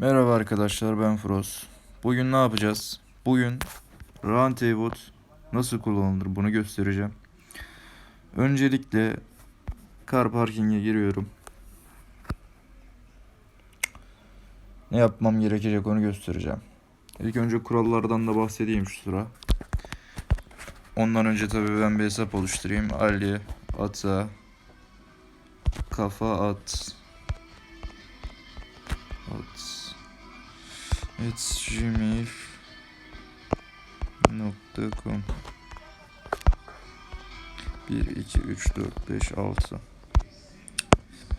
Merhaba arkadaşlar ben Froz. Bugün ne yapacağız? Bugün Roundtable nasıl kullanılır bunu göstereceğim. Öncelikle car parking'e giriyorum. Ne yapmam gerekecek onu göstereceğim. İlk önce kurallardan da bahsedeyim şu sıra. Ondan önce tabii ben bir hesap oluşturayım. Ali, Ata, Kafa At, gmail.com 1 2 3 4 5 6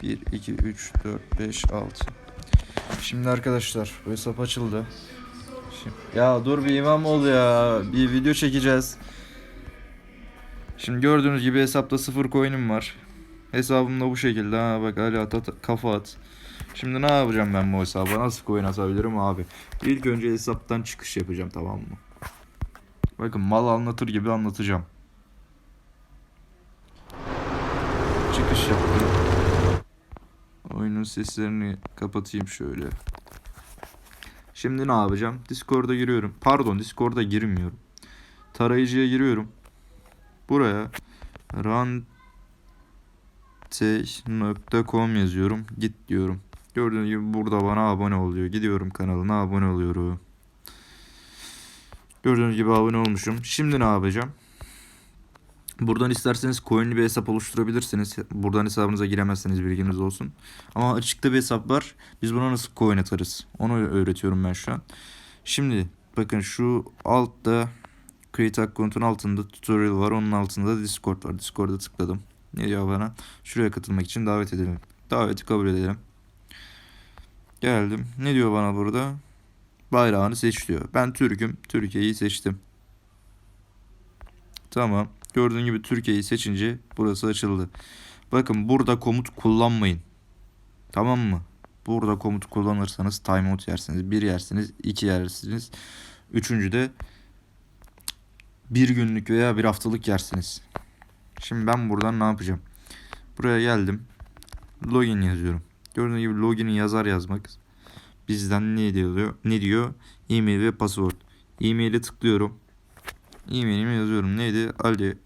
1 2 3 4 5 6 Şimdi arkadaşlar bu hesap açıldı. Şimdi, ya dur bir imam ol ya. Bir video çekeceğiz. Şimdi gördüğünüz gibi hesapta sıfır coin'im var. Hesabım da bu şekilde. Ha bak Ali at kafa at. Şimdi ne yapacağım ben bu hesaba? Nasıl coin atabilirim abi? İlk önce hesaptan çıkış yapacağım tamam mı? Bakın mal anlatır gibi anlatacağım. Çıkış yaptım. Oyunun seslerini kapatayım şöyle. Şimdi ne yapacağım? Discord'a giriyorum. Pardon Discord'a girmiyorum. Tarayıcıya giriyorum. Buraya rantey.com yazıyorum. Git diyorum. Gördüğünüz gibi burada bana abone oluyor. Gidiyorum kanalına abone oluyorum. Gördüğünüz gibi abone olmuşum. Şimdi ne yapacağım? Buradan isterseniz coin'li bir hesap oluşturabilirsiniz. Buradan hesabınıza giremezseniz bilginiz olsun. Ama açıkta bir hesap var. Biz buna nasıl coin atarız? Onu öğretiyorum ben şu an. Şimdi bakın şu altta Create Account'un altında tutorial var. Onun altında da Discord var. Discord'a tıkladım. Ne diyor bana? Şuraya katılmak için davet edelim. Daveti kabul edelim. Geldim. Ne diyor bana burada? Bayrağını seç diyor. Ben Türk'üm. Türkiye'yi seçtim. Tamam. Gördüğün gibi Türkiye'yi seçince burası açıldı. Bakın burada komut kullanmayın. Tamam mı? Burada komut kullanırsanız timeout yersiniz. Bir yersiniz, iki yersiniz. Üçüncü de bir günlük veya bir haftalık yersiniz. Şimdi ben buradan ne yapacağım? Buraya geldim. Login yazıyorum. Gördüğünüz gibi login'i yazar yazmak bizden ne diyor? Ne diyor? E-mail ve password. E-mail'e tıklıyorum. E-mail'imi yazıyorum. Neydi? Ali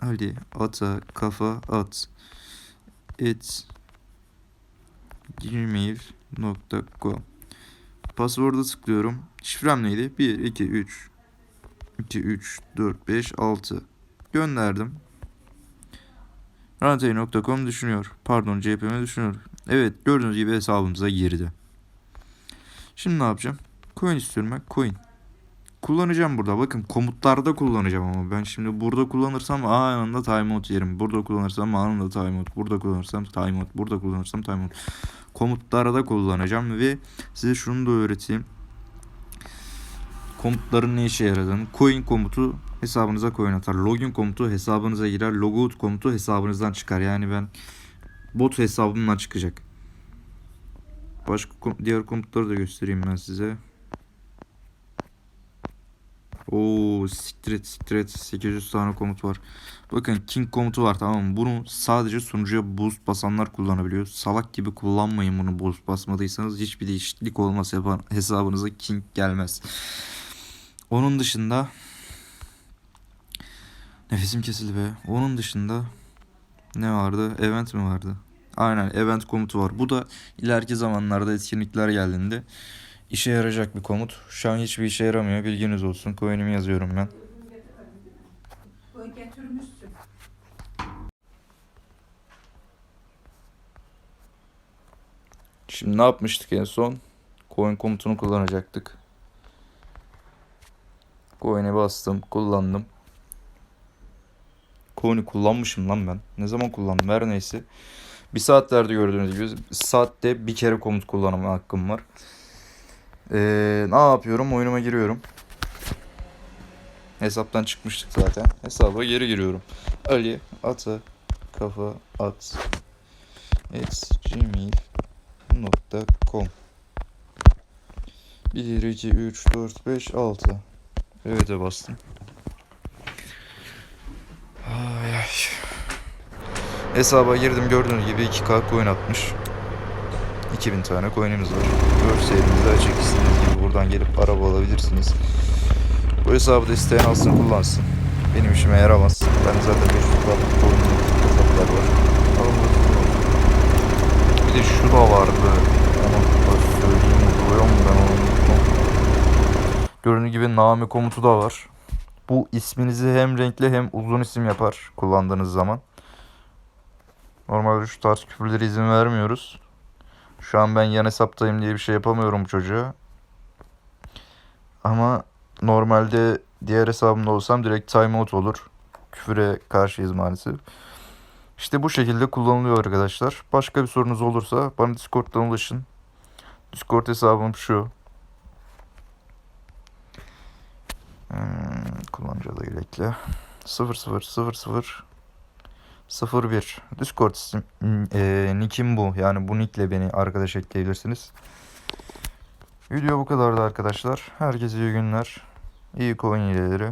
Ali ata kafa at et gmail.com Password'a tıklıyorum. Şifrem neydi? 1 2 3 2 3 4 5 6 gönderdim. Rantey.com düşünüyor. Pardon CHP'me düşünüyor. Evet gördüğünüz gibi hesabımıza girdi. Şimdi ne yapacağım? Coin istiyorum ben. Coin. Kullanacağım burada. Bakın komutlarda kullanacağım ama ben şimdi burada kullanırsam anında timeout yerim. Burada kullanırsam anında timeout. Burada kullanırsam timeout. Burada kullanırsam timeout. Komutlarda kullanacağım ve size şunu da öğreteyim. Komutların ne işe yaradığını. Coin komutu hesabınıza coin atar. Login komutu hesabınıza girer. Logout komutu hesabınızdan çıkar. Yani ben bot hesabımdan çıkacak. Başka diğer komutları da göstereyim ben size. Oo, siktir et siktir et. 800 tane komut var. Bakın king komutu var tamam mı? Bunu sadece sunucuya boost basanlar kullanabiliyor. Salak gibi kullanmayın bunu boost basmadıysanız. Hiçbir değişiklik olmaz yapan hesabınıza king gelmez. Onun dışında nefesim kesildi be. Onun dışında ne vardı? Event mi vardı? Aynen event komutu var. Bu da ileriki zamanlarda etkinlikler geldiğinde işe yarayacak bir komut. Şu an hiçbir işe yaramıyor. Bilginiz olsun. Coin'imi yazıyorum ben. Şimdi ne yapmıştık en son? Coin komutunu kullanacaktık. Coin'e bastım, kullandım. Coin'i kullanmışım lan ben. Ne zaman kullandım? Her neyse. Bir saatlerde gördüğünüz gibi saatte bir kere komut kullanma hakkım var. Ee, ne yapıyorum? Oyunuma giriyorum. Hesaptan çıkmıştık zaten. Hesaba geri giriyorum. Ali ata kafa at gmail.com 1 2 3 4 5 6 Evet'e bastım. Ay ay. Hesaba girdim gördüğünüz gibi 2K coin atmış. 2000 tane coin'imiz var. Görselimizi açık istediğiniz gibi buradan gelip araba alabilirsiniz. Bu hesabı da isteyen alsın kullansın. Benim işime yaramaz. Ben zaten 500 dolarlık coin'im hesaplar var. Alın. Bir de şu da vardı. Onu söyleyeyim? Duruyor mu ben onu Gördüğünüz gibi Nami komutu da var. Bu isminizi hem renkli hem uzun isim yapar kullandığınız zaman. Normalde şu tarz küfürlere izin vermiyoruz. Şu an ben yan hesaptayım diye bir şey yapamıyorum çocuğa. Ama normalde diğer hesabımda olsam direkt timeout olur. Küfüre karşıyız maalesef. İşte bu şekilde kullanılıyor arkadaşlar. Başka bir sorunuz olursa bana Discord'dan ulaşın. Discord hesabım şu. Kullanıcı adıyla ekle. 0000 01 Discord isim, e, nick'im bu. Yani bu nick'le beni arkadaş ekleyebilirsiniz. Video bu kadardı arkadaşlar. Herkese iyi günler. İyi coin hileleri.